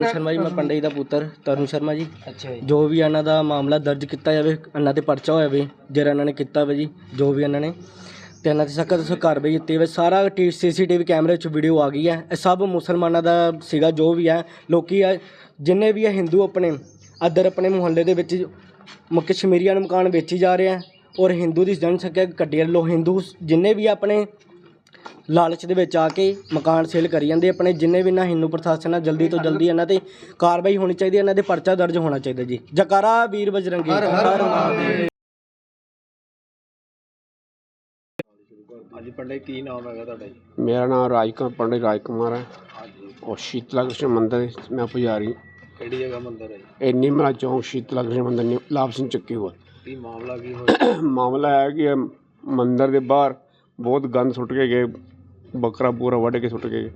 ਸ਼ਰਮਾ ਜੀ ਮੈਂ ਪੰਡਿਤ ਦਾ ਪੁੱਤਰ ਤਰੁਣ ਸ਼ਰਮਾ ਜੀ। ਅੱਛਾ ਜੀ। ਜੋ ਵੀ ਇਹਨਾਂ ਦਾ ਮਾਮਲਾ ਦਰਜ ਕੀਤਾ ਜਾਵੇ ਇਹਨਾਂ ਤੇ ਪਰਚਾ ਹੋਇਆ ਵੇ ਜਿਹੜਾ ਇਹਨਾਂ ਨੇ ਕੀਤਾ ਵੇ ਜੀ ਜੋ ਵੀ ਇਹਨਾਂ ਨੇ ਤੇ ਇਹਨਾਂ ਤੇ ਸਖਤ ਸਖਤ ਕਾਰਵਾਈ ਕੀਤੀ ਵੇ। ਸਾਰਾ ਸੀਸੀਟੀਵੀ ਕੈਮਰੇ 'ਚ ਵੀਡੀਓ ਆ ਗਈ ਹੈ। ਇਹ ਸਭ ਮੁਸਲਮਾਨਾਂ ਦਾ ਸੀਗਾ ਜੋ ਵੀ ਹੈ। ਲੋਕੀ ਆ ਜਿੰਨੇ ਵੀ ਹੈ ਹਿੰਦੂ ਆਪਣੇ ਅਦਰ ਆਪਣੇ ਮੁਹੱਲੇ ਦੇ ਵਿੱਚ ਮ- ਕਸ਼ਮੀਰੀਆਂ ਨੂੰ ਮਕਾਨ ਵੇਚੀ ਜਾ ਰਹੇ ਆ ਔਰ ਹਿੰਦੂ ਦੀ ਜਨਸੰਖਿਆ ਘਟੀ ਹੈ ਲੋ ਹਿੰਦੂ ਜਿੰਨੇ ਵੀ ਆਪਣੇ ਲਾਲਚ ਦੇ ਵਿੱਚ ਆ ਕੇ ਮਕਾਨ ਸੇਲ ਕਰੀ ਜਾਂਦੇ ਆਪਣੇ ਜਿੰਨੇ ਵੀ ਨਾ ਹਿੰਦੂ ਪ੍ਰਸ਼ਾਸਨ ਆ ਜਲਦੀ ਤੋਂ ਜਲਦੀ ਇਹਨਾਂ ਤੇ ਕਾਰਵਾਈ ਹੋਣੀ ਚਾਹੀਦੀ ਹੈ, ਇਹਨਾਂ ਦੇ ਪਰਚਾ ਦਰਜ ਹੋਣਾ ਚਾਹੀਦਾ ਜੀ। ਜਕਾਰਾ ਵੀਰ ਬਜਰੰਗੀ। ਹਰ ਹਰ ਮਹਾਦੇਵ ਹਾਂਜੀ ਪੰਡਿਤ ਕੀ ਨਾਮ ਹੈਗਾ ਤੁਹਾਡਾ ਜੀ? ਮੇਰਾ ਨਾਮ ਰਾਜਕੁਮਾਰ ਪੰਡਿਤ ਰਾਜਕੁਮਾਰ ਹੈ। ਔਰ ਸ਼ੀਤਲਾ ਕ੍ਰਿਸ਼ਨ ਮੰਦਿਰ ਵਿੱਚ ਮੈਂ ਪੁਜਾਰੀ ਕਿਹੜੀ ਜਗ੍ਹਾ ਮੰਦਿਰ ਹੈ ਇੰਨੀ ਮੇਰਾ ਚੌਂਕ ਸ਼ੀਤਲਾ ਕ੍ਰਿਸ਼ਨ ਮੰਦਿਰ ਨੇ ਲਾਭ ਸਿੰਘ ਚੱਕੀ ਹੋਇਆ ਕੀ ਮਾਮਲਾ ਕੀ ਹੋਇਆ? ਮਾਮਲਾ ਹੈ ਕਿ ਇਹ ਮੰਦਿਰ ਦੇ ਬਾਹਰ ਬਹੁਤ ਗੰਦ ਸੁੱਟ ਕੇ ਗਏ ਬੱਕਰਾ ਪੂਰਾ ਵੱਢ ਕੇ ਸੁੱਟ ਕੇ ਗਏ।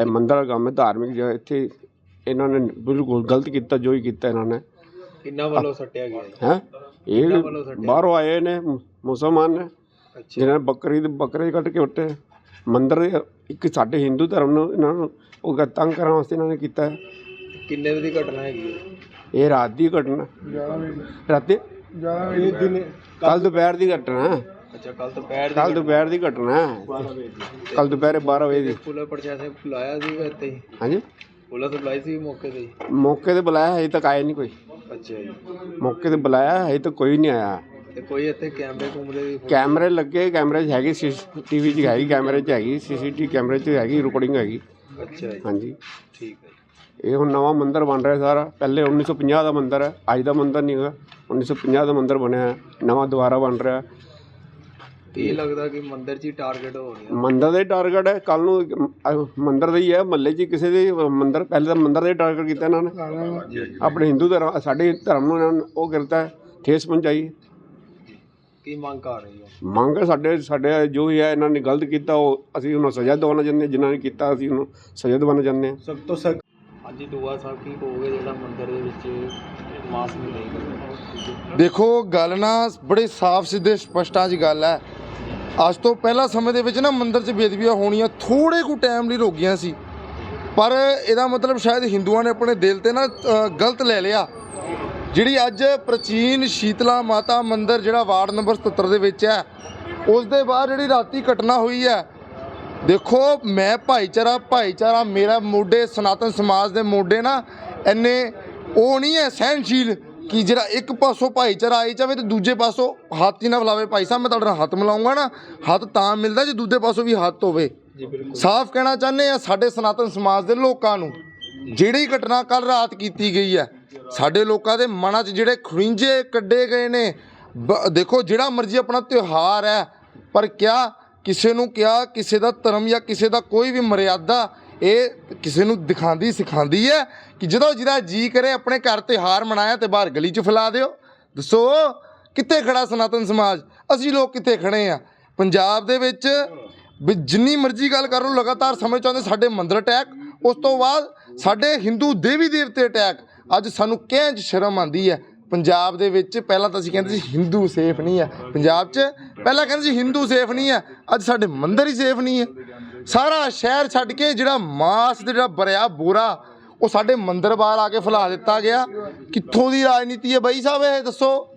ਇਹ ਮੰਦਿਰ ਦਾ ਕੰਮ ਹੈ ਧਾਰਮਿਕ ਜਗ੍ਹਾ ਇੱਥੇ ਇਹਨਾਂ ਨੇ ਬਿਲਕੁਲ ਗਲਤ ਕੀਤਾ ਜੋ ਹੀ ਕੀਤਾ ਇਹਨਾਂ ਨੇ। ਕਿੰਨਾ ਵੱਲੋਂ ਸੱਟਿਆ ਗਿਆ ਹੈ? ਇਹ? ਬਾਹਰੋਂ ਆਏ ਨੇ ਮੁਸਲਮਾਨ ਨੇ ਜਿਹਨਾਂ ਨੇ ਬੱਕਰੀ ਦੇ ਬੱਕਰੇ ਕੱਟ ਕੇ ਉੱਟੇ ਮੰਦਿਰ ਇੱਕ ਸਾਡੇ ਹਿੰਦੂ ਧਰਮ ਨੂੰ ਇਹਨਾਂ ਨੂੰ ਉਹ ਤੰਗ ਕਰਨ ਵਾਸਤੇ ਇਹਨਾਂ ਨੇ ਕੀਤਾ ਹੈ। ਕਿੰਨੇ ਵਜੇ ਦੀ ਘਟਨਾ ਹੈਗੀ ਇਹ ਰਾਤ ਦੀ ਘਟਨਾ। ਰਾਤੀ? ਕੱਲ ਦੁਪਹਿਰ ਦੀ ਘਟਨਾ ਹੈ। ਅੱਛਾ ਕੱਲ ਦੁਪਹਿਰ ਕੱਲ ਦੁਪਹਿਰ ਦੀ ਘਟਨਾ ਹੈ। ਕੱਲ ਦੁਪਹਿਰੇ 12 ਵਜੇ ਦੀ। ਪੁਲਿਸ ਪ੍ਰਸ਼ਾਸਨ ਬੁਲਾਇਆ ਸੀ ਇੱਥੇ ਹੀ ਹਾਂਜੀ? ਪੁਲਿਸ ਬੁਲਾਈ ਸੀ ਮੌਕੇ ਤੇ ਹੀ? ਮੌਕੇ ਤੇ ਬੁਲਾਇਆ ਹਜੇ ਤੱਕ ਆਇਆ ਨਹੀਂ ਕੋਈ। ਅੱਛਾ ਜੀ। ਮੌਕੇ ਤੇ ਬੁਲਾਇਆ ਹਜੇ ਤੱਕ ਕੋਈ ਨਹੀਂ ਆਇਆ। ਤੇ ਕੋਈ ਇੱਥੇ ਕੈਮਰੇ ਕੁਮਰੇ ਦੀ ਕੈਮਰੇ ਲੱਗੇ ਕੈਮਰੇ 'ਚ ਹੈਗੀ ਸੀਸੀਟੀਵੀ 'ਚ ਹੈਗੀ ਕੈਮਰੇ 'ਚ ਹੈਗੀ ਸੀਸੀਟੀਵੀ ਕੈਮਰੇ 'ਚ ਹੈਗੀ ਰਿਕਾਰਡਿੰਗ ਹੈਗੀ। ਅੱਛਾ ਜੀ। ਹਾਂਜੀ। ਠੀਕ ਹੈ ਇਹ ਹੁਣ ਨਵਾਂ ਮੰਦਿਰ ਬਣ ਰਿਹਾ ਸਾਰਾ। ਪਹਿਲੇ 1950 ਦਾ ਮੰਦਿਰ ਹੈ ਅੱਜ ਦਾ ਮੰਦਿਰ ਨਹੀਂ ਹੈਗਾ। 1950 ਦਾ ਮੰਦਿਰ ਬਣਿਆ ਹੈ। ਨਵਾਂ ਦੁਬਾਰਾ ਬਣ ਰਿਹਾ। ਕੀ ਲੱਗਦਾ ਕਿ ਮੰਦਿਰ 'ਚ ਹੀ ਟਾਰਗੇਟ ਹੋ ਰਿਹਾ ਮੰਦਿਰ ਦੇ ਟਾਰਗੇਟ ਹੈ ਕੱਲ ਨੂੰ ਅਹ ਮੰਦਿਰ ਦਾ ਹੀ ਹੈ ਮਹੱਲੇ 'ਚ ਕਿਸੇ ਦੇ ਮੰਦਿਰ ਪਹਿਲੇ ਤਾਂ ਮੰਦਿਰ ਦੇ ਟਾਰਗੇਟ ਕੀਤਾ ਇਹਨਾਂ ਨੇ। ਆਪਣੇ ਹਿੰਦੂ ਧਰਮ ਸਾਡੇ ਧਰਮ ਨੂੰ ਇਹਨਾਂ ਨੇ ਉਹ ਕਰਤਾ ਹੈ, ਠੇਸ ਪਹੁੰਚਾਈ। ਕੀ ਮੰਗ ਕਰ ਰਹੀ ਹੋ? ਮੰਗ ਹੈ ਸਾਡੇ ਸਾਡੇ ਜੋ ਹੈ ਇਹਨਾਂ ਨੇ ਗਲਤ ਕੀਤਾ ਉਹ ਅਸੀਂ ਉਹਨੂੰ ਸਜ਼ਾ ਦਿਵਾਉਣਾ ਚਾਹੁੰਦੇ ਹਾਂ ਜਿਨ੍ਹਾਂ ਨੇ ਕੀਤਾ ਅਸੀਂ ਉਹਨੂੰ ਸਜ਼ਾ ਦਿਵਾਉਣਾ ਚਾਹੁੰਦੇ ਹਾਂ। ਸਭ ਤੋਂ ਸਖਤ ਹਾਂਜੀ ਦੁਆ ਸਾਹਿਬ ਕੀ ਕਹੋਗੇ ਜਿਹੜਾ ਮੰਦਿਰ ਦੇ ਵਿੱਚ ਮਾਸ ਨਹੀਂ ਲਈ ਗਈ ਦੇਖੋ ਗੱਲ ਨਾ ਬੜੇ ਸਾਫ਼ ਸਿੱਧੇ ਸਪਸ਼ਟਾਂ 'ਚ ਗੱਲ ਹੈ। ਅੱਜ ਤੋਂ ਪਹਿਲਾਂ ਸਮੇਂ ਦੇ ਵਿੱਚ ਨਾ ਮੰਦਿਰ 'ਚ ਬੇਦਬੀਆਂ ਹੋਣੀਆਂ ਥੋੜੇ ਕੁ ਟਾਈਮ ਲਈ ਰੋਕੀਆਂ ਸੀ। ਪਰ ਇਹਦਾ ਮਤਲਬ ਸ਼ਾਇਦ ਹਿੰਦੂਆਂ ਨੇ ਆਪਣੇ ਦਿਲ ਤੇ ਨਾ ਗਲਤ ਲੈ ਲਿਆ। ਜਿਹੜੀ ਅੱਜ ਪ੍ਰਾਚੀਨ ਸ਼ੀਤਲਾ ਮਾਤਾ ਮੰਦਿਰ ਜਿਹੜਾ ਵਾਰਡ ਨੰਬਰ 77 ਦੇ ਵਿੱਚ ਹੈ ਉਸ ਦੇ ਬਾਅਦ ਜਿਹੜੀ ਰਾਤੀ ਘਟਨਾ ਹੋਈ ਹੈ, ਦੇਖੋ, ਮੈਂ ਭਾਈਚਾਰਾ ਭਾਈਚਾਰਾ ਮੇਰਾ ਮੋਢੇ ਸਨਾਤਨ ਸਮਾਜ ਦੇ ਮੋਢੇ ਨਾ, ਇੰਨੇ ਉਹ ਨਹੀਂ ਹੈ ਸਹਿਨਸ਼ੀਲ ਕਿ ਜਿਹੜਾ ਇੱਕ ਪਾਸੋਂ ਭਾਈਚਾਰਾ ਆਈ ਜਾਵੇ ਤੇ ਦੂਜੇ ਪਾਸੋਂ ਹੱਥ ਹੀ ਨਾ ਮਿਲਾਵੇ ਭਾਈ ਸਾਹਿਬ ਮੈਂ ਤੁਹਾਡੇ ਨਾਲ ਹੱਥ ਮਿਲਾਉਂਗਾ ਨਾ ਹੱਥ ਤਾਂ ਮਿਲਦਾ ਜੇ ਦੂਜੇ ਪਾਸੋਂ ਵੀ ਹੱਥ ਹੋਵੇ। ਸਾਫ਼ ਕਹਿਣਾ ਚਾਹੁੰਦੇ ਆ ਸਾਡੇ ਸਨਾਤਨ ਸਮਾਜ ਦੇ ਲੋਕਾਂ ਨੂੰ ਜਿਹੜੀ ਘਟਨਾ ਕੱਲ ਰਾਤ ਕੀਤੀ ਗਈ ਹੈ ਸਾਡੇ ਲੋਕਾਂ ਦੇ ਮਨਾਂ 'ਚ ਜਿਹੜੇ ਖੁਰਿੰਜੇ ਕੱਢੇ ਗਏ ਨੇ ਦੇਖੋ ਜਿਹੜਾ ਮਰਜ਼ੀ ਆਪਣਾ ਤਿਉਹਾਰ ਹੈ ਪਰ ਕਿਆ ਕਿਸੇ ਨੂੰ ਕਿਆ ਕਿਸੇ ਦਾ ਧਰਮ ਜਾਂ ਕਿਸੇ ਦਾ ਕੋਈ ਵੀ ਮਰਿਆਦਾ ਇਹ ਕਿਸੇ ਨੂੰ ਦਿਖਾਉਂਦੀ, ਸਿਖਾਉਂਦੀ ਹੈ ਕਿ ਜਦੋਂ ਜਿਹਦਾ ਜੀ ਕਰੇ ਆਪਣੇ ਘਰ ਤਿਉਹਾਰ ਮਨਾਇਆ ਤੇ ਬਾਹਰ ਗਲੀ 'ਚ ਫੈਲਾ ਦਿਓ। ਦੱਸੋ, ਕਿੱਥੇ ਖੜਾ ਸਨਾਤਨ ਸਮਾਜ? ਅਸੀਂ ਲੋਕ ਕਿੱਥੇ ਖੜੇ ਆ? ਪੰਜਾਬ ਦੇ ਵਿੱਚ ਵੀ ਜਿੰਨੀ ਮਰਜ਼ੀ ਗੱਲ ਕਰ ਲਓ, ਲਗਾਤਾਰ ਸਮੇਂ ਚਾਹੁੰਦੇ ਸਾਡੇ ਮੰਦਰ ਅਟੈਕ, ਉਸ ਤੋਂ ਬਾਅਦ ਸਾਡੇ ਹਿੰਦੂ ਦੇਵੀ ਦੇਵਤੇ ਅਟੈਕ। ਅੱਜ ਸਾਨੂੰ ਕਹਿਣ 'ਚ ਸ਼ਰਮ ਆਉਂਦੀ ਹੈ ਪੰਜਾਬ ਦੇ ਵਿੱਚ ਪਹਿਲਾਂ ਤਾਂ ਅਸੀਂ ਕਹਿੰਦੇ ਸੀ ਹਿੰਦੂ ਸੇਫ ਨਹੀਂ ਹੈ ਪੰਜਾਬ 'ਚ ਪਹਿਲਾਂ ਕਹਿੰਦੇ ਸੀ ਹਿੰਦੂ ਸੇਫ ਨਹੀਂ ਹੈ ਅੱਜ ਸਾਡੇ ਮੰਦਰ ਹੀ ਸੇਫ ਨਹੀਂ ਹੈ ਸਾਰਾ ਸ਼ਹਿਰ ਛੱਡ ਕੇ ਜਿਹੜਾ ਮਾਸ ਦੇ ਜਿਹੜਾ ਬਰਿਆ ਬੋਰਾ, ਉਹ ਸਾਡੇ ਮੰਦਰ ਬਾਹਰ ਆ ਕੇ ਫੈਲਾ ਦਿੱਤਾ ਗਿਆ। ਕਿੱਥੋਂ ਦੀ ਰਾਜਨੀਤੀ ਹੈ ਬਾਈ ਸਾਹਿਬ, ਇਹ ਦੱਸੋ?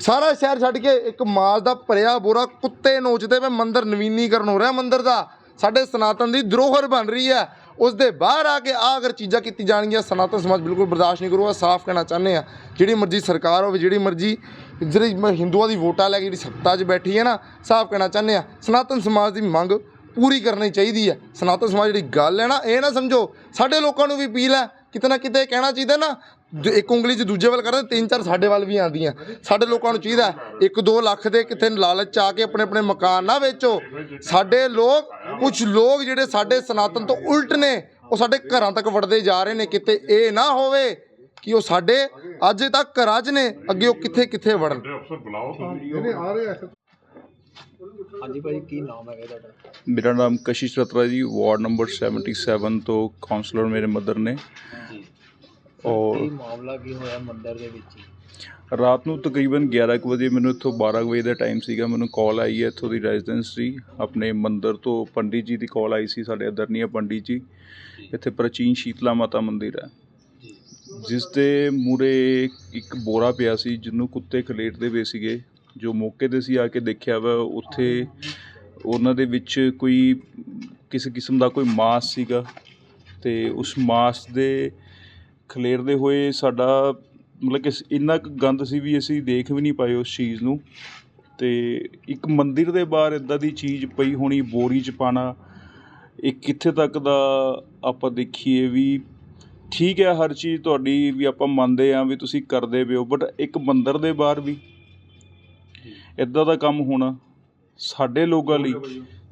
ਸਾਰਾ ਸ਼ਹਿਰ ਛੱਡ ਕੇ ਇੱਕ ਮਾਸ ਦਾ ਭਰਿਆ ਬੋਰਾ, ਕੁੱਤੇ ਨੋਚਦੇ ਵੇ ਮੰਦਰ, ਨਵੀਨੀਕਰਨ ਹੋ ਰਿਹਾ ਮੰਦਰ ਦਾ। ਸਾਡੇ ਸਨਾਤਨ ਦੀ ਧਰੋਹਰ ਬਣ ਰਹੀ ਹੈ ਉਸ ਦੇ ਬਾਹਰ ਆ ਕੇ ਆ ਅਗਰ ਚੀਜ਼ਾਂ ਕੀਤੀ ਜਾਣਗੀਆਂ, ਸਨਾਤਨ ਸਮਾਜ ਬਿਲਕੁਲ ਬਰਦਾਸ਼ਤ ਨਹੀਂ ਕਰੂਗਾ, ਸਾਫ਼ ਕਹਿਣਾ ਚਾਹੁੰਦੇ ਆ ਜਿਹੜੀ ਮਰਜ਼ੀ ਸਰਕਾਰ ਹੋਵੇ, ਜਿਹੜੀ ਮਰਜ਼ੀ ਜਿਹੜੀ ਹਿੰਦੂਆਂ ਦੀ ਵੋਟਾਂ ਲੈ ਕੇ ਜਿਹੜੀ ਸੱਤਾ 'ਚ ਬੈਠੀ ਹੈ ਨਾ, ਸਾਫ਼ ਕਹਿਣਾ ਚਾਹੁੰਦੇ ਆ ਸਨਾਤਨ ਸਮਾਜ ਦੀ ਮੰਗ ਪੂਰੀ ਕਰਨੀ ਚਾਹੀਦੀ ਹੈ। ਸਨਾਤਨ ਸਮਾਜ ਜਿਹੜੀ ਗੱਲ ਹੈ ਨਾ, ਇਹ ਨਾ ਸਮਝੋ, ਸਾਡੇ ਲੋਕਾਂ ਨੂੰ ਵੀ ਅਪੀਲ ਹੈ, ਕਿਤੇ ਨਾ ਕਿਤੇ ਕਹਿਣਾ ਚਾਹੀਦਾ ਨਾ ਜੋ ਇੱਕ ਉਂਗਲੀ 'ਚ ਦੂਜੇ ਵੱਲ ਕਰਦੇ ਤਿੰਨ ਚਾਰ ਸਾਡੇ ਵੱਲ ਵੀ ਆਉਂਦੀਆਂ। ਸਾਡੇ ਲੋਕਾਂ ਨੂੰ ਚਾਹੀਦਾ ਇੱਕ ਦੋ ਲੱਖ ਦੇ ਕਿਤੇ ਲਾਲਚ 'ਚ ਆ ਕੇ ਆਪਣੇ ਆਪਣੇ ਮਕਾਨ ਨਾ ਵੇਚੋ। ਸਾਡੇ ਲੋਕ ਕੁਝ ਲੋਕ ਜਿਹੜੇ ਸਾਡੇ ਸਨਾਤਨ ਤੋਂ ਉਲਟ ਨੇ ਉਹ ਸਾਡੇ ਘਰਾਂ ਤੱਕ ਵੜਦੇ ਜਾ ਰਹੇ ਨੇ ਕਿਤੇ ਇਹ ਨਾ ਹੋਵੇ ਕਿ ਉਹ ਸਾਡੇ ਅੱਜ ਤੱਕ ਘਰਾਂ 'ਚ ਨੇ ਅੱਗੇ ਉਹ ਕਿੱਥੇ ਕਿੱਥੇ ਵੜਨ। ਹਾਂਜੀ ਭਾਈ ਕੀ ਨਾਮ ਹੈਗਾ ਤੁਹਾਡਾ? ਮੇਰਾ ਨਾਮ ਕਸ਼ਿਸ਼ ਰਤਰਾ ਜੀ ਵਾਰਡ ਨੰਬਰ 77 ਤੋਂ ਕਾਉਂਸਲਰ ਮੇਰੇ ਮਦਰ ਨੇ। ਜੀ। ਔਰ ਮਾਮਲਾ ਕੀ ਹੋਇਆ ਮੰਦਿਰ ਦੇ ਵਿੱਚ? ਰਾਤ ਨੂੰ ਤਕਰੀਬਨ 11 ਕੁ ਵਜੇ ਮੈਨੂੰ ਇੱਥੋਂ 12 ਕੁ ਵਜੇ ਦਾ ਟਾਈਮ ਸੀਗਾ ਮੈਨੂੰ ਕਾਲ ਆਈ ਹੈ ਇੱਥੋਂ ਦੀ ਰੈਜ਼ੀਡੈਂਸ ਸੀ ਆਪਣੇ ਮੰਦਿਰ ਤੋਂ ਪੰਡਿਤ ਜੀ ਦੀ ਕਾਲ ਆਈ ਸੀ ਸਾਡੇ ਅਦਰਨੀਆ ਪੰਡਿਤ ਜੀ। ਇੱਥੇ ਪ੍ਰਾਚੀਨ ਸ਼ੀਤਲਾ ਮਾਤਾ ਮੰਦਿਰ ਹੈ। ਜਿਸ ਦੇ ਮੂਰੇ ਇੱਕ ਬੋਰਾ ਪਿਆ ਸੀ ਜਿਹਨੂੰ ਕੁੱਤੇ ਖਲੇਟਦੇ ਪਏ ਸੀਗੇ। ਜੋ ਮੌਕੇ ਤੇ ਸੀ ਆ ਕੇ ਦੇਖਿਆ ਵਾ ਉੱਥੇ ਉਹਨਾਂ ਦੇ ਵਿੱਚ ਕੋਈ ਕਿਸੇ ਕਿਸਮ ਦਾ ਕੋਈ ਮਾਸ ਸੀਗਾ। ਤੇ ਉਸ ਮਾਸ ਦੇ ਖਲੇਰਦੇ ਹੋਏ ਸਾਡਾ ਮਤਲਬ ਕਿ ਇੰਨਾ ਕੁ ਗੰਦ ਸੀ ਵੀ ਅਸੀਂ ਦੇਖ ਵੀ ਨਹੀਂ ਪਾਏ ਉਸ ਚੀਜ਼ ਨੂੰ। ਤੇ ਇੱਕ ਮੰਦਿਰ ਦੇ ਬਾਹਰ ਇਦਾਂ ਦੀ ਚੀਜ਼ ਪਈ ਹੋਣੀ ਬੋਰੀ 'ਚ ਪਾਣਾ ਇਹ ਕਿੱਥੇ ਤੱਕ ਦਾ ਆਪਾਂ ਦੇਖੀਏ ਵੀ ਠੀਕ ਹੈ ਹਰ ਚੀਜ਼ ਤੁਹਾਡੀ ਵੀ ਆਪਾਂ ਮੰਨਦੇ ਆ ਵੀ ਤੁਸੀਂ ਕਰਦੇ ਪਿਓ ਬਟ ਇੱਕ ਮੰਦਿਰ ਦੇ ਬਾਹਰ ਵੀ ਇਦਾਂ ਦਾ ਕੰਮ ਹੋਣਾ ਸਾਡੇ ਲੋਕਾਂ ਲਈ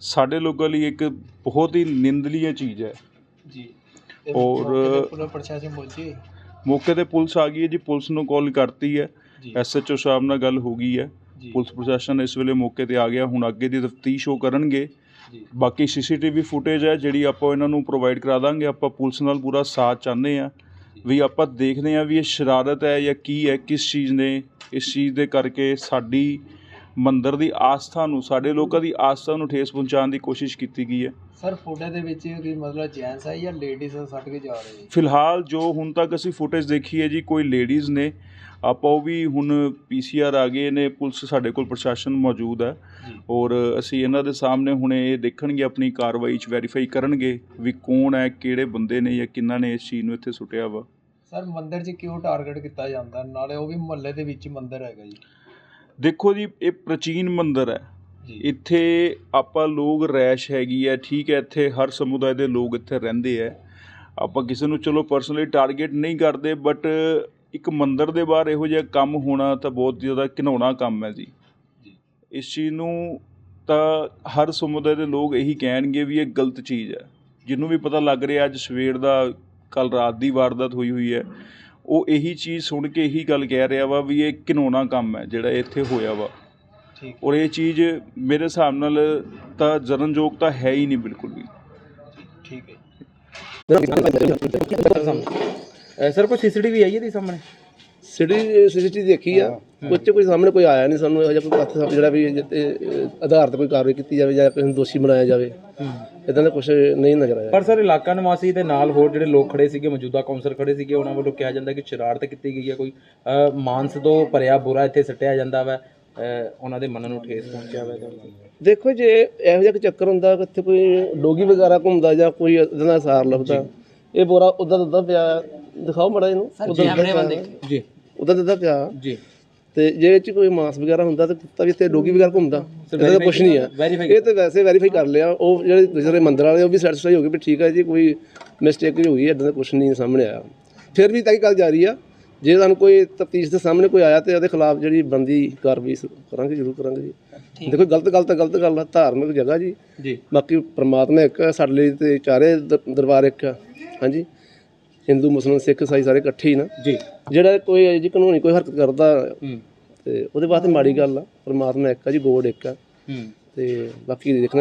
ਸਾਡੇ ਲੋਕਾਂ ਲਈ ਇੱਕ ਬਹੁਤ ਹੀ ਨਿੰਦਲੀय ਚੀਜ਼ ਹੈ। ਜੀ। ਔਰ- ਪੁਲਿਸ ਪ੍ਰਸ਼ਾਸਨ ਪਹੁੰਚੀ। ਮੌਕੇ ਤੇ ਪੁਲਿਸ ਆ ਗਈ ਹੈ ਜੀ ਪੁਲਿਸ ਨੂੰ ਕਾਲ ਕਰਤੀ ਹੈ। ਐਸਐਚਓ ਸਾਹਿਬ ਨਾਲ ਗੱਲ ਹੋ ਗਈ ਹੈ। ਪੁਲਿਸ ਪ੍ਰਸ਼ਾਸਨ ਇਸ ਵੇਲੇ ਮੌਕੇ ਤੇ ਆ ਗਿਆ ਹੁਣ ਅੱਗੇ ਦੀ ਤਫਤੀਸ਼ ਉਹ ਕਰਨਗੇ। ਬਾਕੀ ਸੀਸੀਟੀਵੀ ਫੁਟੇਜ ਹੈ ਜਿਹੜੀ ਆਪਾਂ ਇਹਨਾਂ ਨੂੰ ਪ੍ਰੋਵਾਈਡ ਕਰਾ ਦਾਂਗੇ ਆਪਾਂ ਪੁਲਿਸ ਨਾਲ ਪੂਰਾ ਸਾਥ ਚਾਹੁੰਦੇ ਆ ਵੀ ਆਪਾਂ ਦੇਖਦੇ ਆ ਵੀ ਇਹ ਸ਼ਰਾਰਤ ਹੈ ਜਾਂ ਕੀ ਹੈ ਕਿਸ ਚੀਜ਼ ਨੇ ਇਸ ਚੀਜ਼ ਦੇ ਕਰਕੇ ਸਾਡੀ ਮੰਦਿਰ ਦੀ ਆਸਥਾ ਨੂੰ ਸਾਡੇ ਲੋਕਾਂ ਦੀ ਆਸਥਾ ਨੂੰ ਠੇਸ ਪਹੁੰਚਾਉਣ ਦੀ ਕੋਸ਼ਿਸ਼ ਕੀਤੀ ਗਈ ਹੈ। ਸਰ ਫੋਟੋ ਦੇ ਵਿੱਚ ਕੀ ਮਤਲਬ ਜੈਂਟਸ ਹੈ ਜਾਂ ਲੇਡੀਜ਼ ਛੱਡ ਕੇ ਜਾ ਰਹੇ ਫਿਲਹਾਲ ਜੋ ਹੁਣ ਤੱਕ ਅਸੀਂ ਫੁਟੇਜ ਦੇਖੀ ਹੈ ਜੀ ਕੋਈ ਲੇਡੀਜ਼ ਨੇ। ਆਪਾਂ ਉਹ ਵੀ ਹੁਣ ਪੀਸੀਆਰ ਆ ਗਏ ਨੇ ਪੁਲਿਸ ਸਾਡੇ ਕੋਲ ਪ੍ਰਸ਼ਾਸਨ ਮੌਜੂਦ ਹੈ। ਔਰ ਅਸੀਂ ਇਹਨਾਂ ਦੇ ਸਾਹਮਣੇ ਹੁਣੇ ਇਹ ਦੇਖਣਗੇ ਆਪਣੀ ਕਾਰਵਾਈ 'ਚ ਵੈਰੀਫਾਈ ਕਰਨਗੇ ਵੀ ਕੌਣ ਹੈ ਕਿਹੜੇ ਬੰਦੇ ਨੇ ਜਾਂ ਕਿੰਨਾ ਨੇ ਇਸ ਚੀਜ਼ ਨੂੰ ਇੱਥੇ ਸੁੱਟਿਆ ਵਾ। ਸਰ ਮੰਦਿਰ 'ਚ ਕਿਉਂ ਟਾਰਗੇਟ ਕੀਤਾ ਜਾਂਦਾ? ਨਾਲੇ ਉਹ ਵੀ ਮੁਹੱਲੇ ਦੇ ਵਿੱਚ ਮੰਦਿਰ ਹੈਗਾ ਜੀ। ਦੇਖੋ ਜੀ ਇਹ ਪ੍ਰਾਚੀਨ ਮੰਦਿਰ ਹੈ। ਇੱਥੇ ਆਪਾਂ ਲੋਕ ਰੈਸ਼ ਹੈਗੀ ਹੈ ਠੀਕ ਹੈ ਇੱਥੇ ਹਰ ਸਮੁਦਾਇ ਦੇ ਲੋਕ ਇੱਥੇ ਰਹਿੰਦੇ ਹੈ। ਆਪਾਂ ਕਿਸੇ ਨੂੰ ਚਲੋ ਪਰਸਨਲੀ ਟਾਰਗੇਟ ਨਹੀਂ ਕਰਦੇ ਬਟ ਇੱਕ ਮੰਦਿਰ ਦੇ ਬਾਹਰ ਇਹੋ ਜਿਹਾ ਕੰਮ ਹੋਣਾ ਤਾਂ ਬਹੁਤ ਜ਼ਿਆਦਾ ਘਿਨਾਉਣਾ ਕੰਮ ਹੈ ਜੀ। ਇਸ ਚੀਜ਼ ਨੂੰ ਤਾਂ ਹਰ ਸਮੁਦਾਇ ਦੇ ਲੋਕ ਇਹੀ ਕਹਿਣਗੇ ਵੀ ਇਹ ਗਲਤ ਚੀਜ਼ ਹੈ। ਜਿਹਨੂੰ ਵੀ ਪਤਾ ਲੱਗ ਰਿਹਾ ਅੱਜ ਸਵੇਰ ਦਾ ਕੱਲ ਰਾਤ ਦੀ ਵਾਰਦਾਤ ਹੋਈ ਹੋਈ ਹੈ। ਉਹ ਇਹੀ ਚੀਜ਼ ਸੁਣ ਕੇ ਇਹੀ ਗੱਲ ਕਹਿ ਰਿਹਾ ਵਾ ਵੀ ਇਹ ਘਿਨਾਉਣਾ ਕੰਮ ਹੈ ਜਿਹੜਾ ਇੱਥੇ ਹੋਇਆ ਵਾ। ਔਰ ਇਹ ਚੀਜ਼ ਮੇਰੇ ਹਿਸਾਬ ਨਾਲ ਤਾਂ ਜਰਨਯੋਗ ਤਾਂ ਹੈ ਹੀ ਨਹੀਂ ਬਿਲਕੁਲ ਵੀ। ਠੀਕ ਹੈ। ਸਰ ਕੋਈ ਸੀਸੀਟੀਵੀ ਆਈ ਹੈ ਦੀ ਸਾਹਮਣੇ? ਸਿਟੀ ਸਿਟੀ ਦੇਖੀ ਆ। ਉੱਚ ਕੋਈ ਸਾਹਮਣੇ ਕੋਈ ਆਇਆ ਨਹੀਂ ਸਾਨੂੰ ਇਹੋ ਜਿਹਾ ਕੋਈ ਤੱਥ ਸਾਹਮਣੇ ਜਿਹੜਾ ਵੀ ਆਧਾਰ ਤੇ ਕੋਈ ਕਾਰਵਾਈ ਕੀਤੀ ਜਾਵੇ ਜਾਂ ਕਿਸੇ ਨੂੰ ਦੋਸ਼ੀ ਬਣਾਇਆ ਜਾਵੇ। ਇਦਾਂ ਦਾ ਕੁਝ ਨਹੀਂ ਨਜ਼ਰ ਆਇਆ। ਪਰ ਸਰ ਇਲਾਕਾ ਨਿਵਾਸੀ ਦੇ ਨਾਲ ਹੋਰ ਜਿਹੜੇ ਲੋਕ ਖੜੇ ਸੀਗੇ ਮੌਜੂਦਾ ਕੌਂਸਲਰ ਖੜੇ ਸੀਗੇ ਉਹਨਾਂ ਵੱਲੋਂ ਕਿਹਾ ਜਾਂਦਾ ਕਿ ਸ਼ਰਾਰਤ ਕੀਤੀ ਗਈ ਹੈ ਕੋਈ ਮਾਨਸ ਤੋਂ ਭਰਿਆ ਬੁਰਾ ਇੱਥੇ ਸੱਟਿਆ ਜਾਂਦਾ ਵਾ। ਉਹਨਾਂ ਦੇ ਮਨ ਨੂੰ ਠੇਸ ਪਹੁੰਚਿਆ ਵਾ ਇਹਦੇ ਨਾਲ। ਦੇਖੋ ਜੇ ਇਹੋ ਜਿਹਾ ਕੋਈ ਚੱਕਰ ਹੁੰਦਾ ਕਿ ਇੱਥੇ ਕੋਈ ਡੋਗੀ ਵਗੈਰਾ ਘੁੰਮਦਾ ਜਾਂ ਕੋਈ ਇਦਾਂ ਦਾ ਸਾਰ ਲੱਭਦਾ ਇਹ ਬੋਰਾ ਉਦਾਂ ਉਦਾਂ ਪਿਆ। ਦਿਖਾਓ ਮੜਾ ਇਹਨੂੰ। ਉਦਾਂ ਜੀ। ਉਦਾਂ ਉਦਾਂ ਪਿਆ। ਜੀ। ਤੇ ਜੇ ਇਹ ਚ ਕੋਈ ਮਾਸ ਵਗੈਰਾ ਹੁੰਦਾ ਤਾਂ ਕੁੱਤਾ ਵੀ ਇੱਥੇ ਡੋਗੀ ਵਗੈਰਾ ਘੁੰਮਦਾ। ਇਹਦਾ ਕੁਝ ਨਹੀਂ ਆ। ਵੈਰੀਫਾਈ ਇਹ ਤੇ ਵੈਸੇ ਵੈਰੀਫਾਈ ਕਰ ਲਿਆ। ਉਹ ਜਿਹੜੇ ਦੂਸਰੇ ਮੰਦਰ ਵਾਲੇ ਉਹ ਵੀ ਸੈਟੀਸਫਾਈ ਹੋ ਗਏ ਵੀ ਠੀਕ ਹੈ ਜੀ ਕੋਈ ਮਿਸਟੇਕ ਹੀ ਹੋ ਗਈ ਇਦਾਂ ਦਾ ਕੁਝ ਨਹੀਂ ਸਾਹਮਣੇ ਆਇਆ। ਫਿਰ ਵੀ ਤੱਕ ਜਾਰੀ ਆ। ਜੇ ਤੁਹਾਨੂੰ ਕੋਈ ਤਫਤੀਸ਼ ਦੇ ਸਾਹਮਣੇ ਕੋਈ ਆਇਆ ਤੇ ਉਹਦੇ ਖਿਲਾਫ ਜਿਹੜੀ ਬੰਦੀ ਕਾਰਵਾਈ ਸ- ਕਰਾਂਗੇ ਜ਼ਰੂਰ ਕਰਾਂਗੇ ਜੀ। ਦੇਖੋ ਗਲਤ ਗਲਤ ਹੈ, ਗਲਤ ਗੱਲ ਆ ਧਾਰਮਿਕ ਜਗ੍ਹਾ ਜੀ। ਜੀ। ਬਾਕੀ ਪ੍ਰਮਾਤਮਾ ਇੱਕ ਹੈ, ਸਾਡੇ ਲਈ ਤੇ ਚਾਰੇ ਦ- ਦਰਬਾਰ ਇੱਕ ਆ। ਹਾਂਜੀ। ਹਿੰਦੂ ਮੁਸਲਮਾਨ ਸਿੱਖ ਇਸਾਈ ਸਾਰੇ ਇਕੱਠੇ ਹੀ ਨਾ। ਜੀ। ਜਿਹੜਾ ਕੋਈ ਇਹ ਜੀ ਕਾਨੂੰਨੀ ਕੋਈ ਹਰਕਤ ਕਰਦਾ ਹੂੰ। ਤੇ ਉਹਦੇ ਵਾਸਤੇ ਮਾੜੀ ਗੱਲ ਆ ਪ੍ਰਮਾਤਮਾ ਇੱਕ ਆ ਜੀ ਗੋਡ ਇੱਕ ਆ। ਹੂੰ। ਤੇ ਬਾਕੀ ਦੇਖਣਾ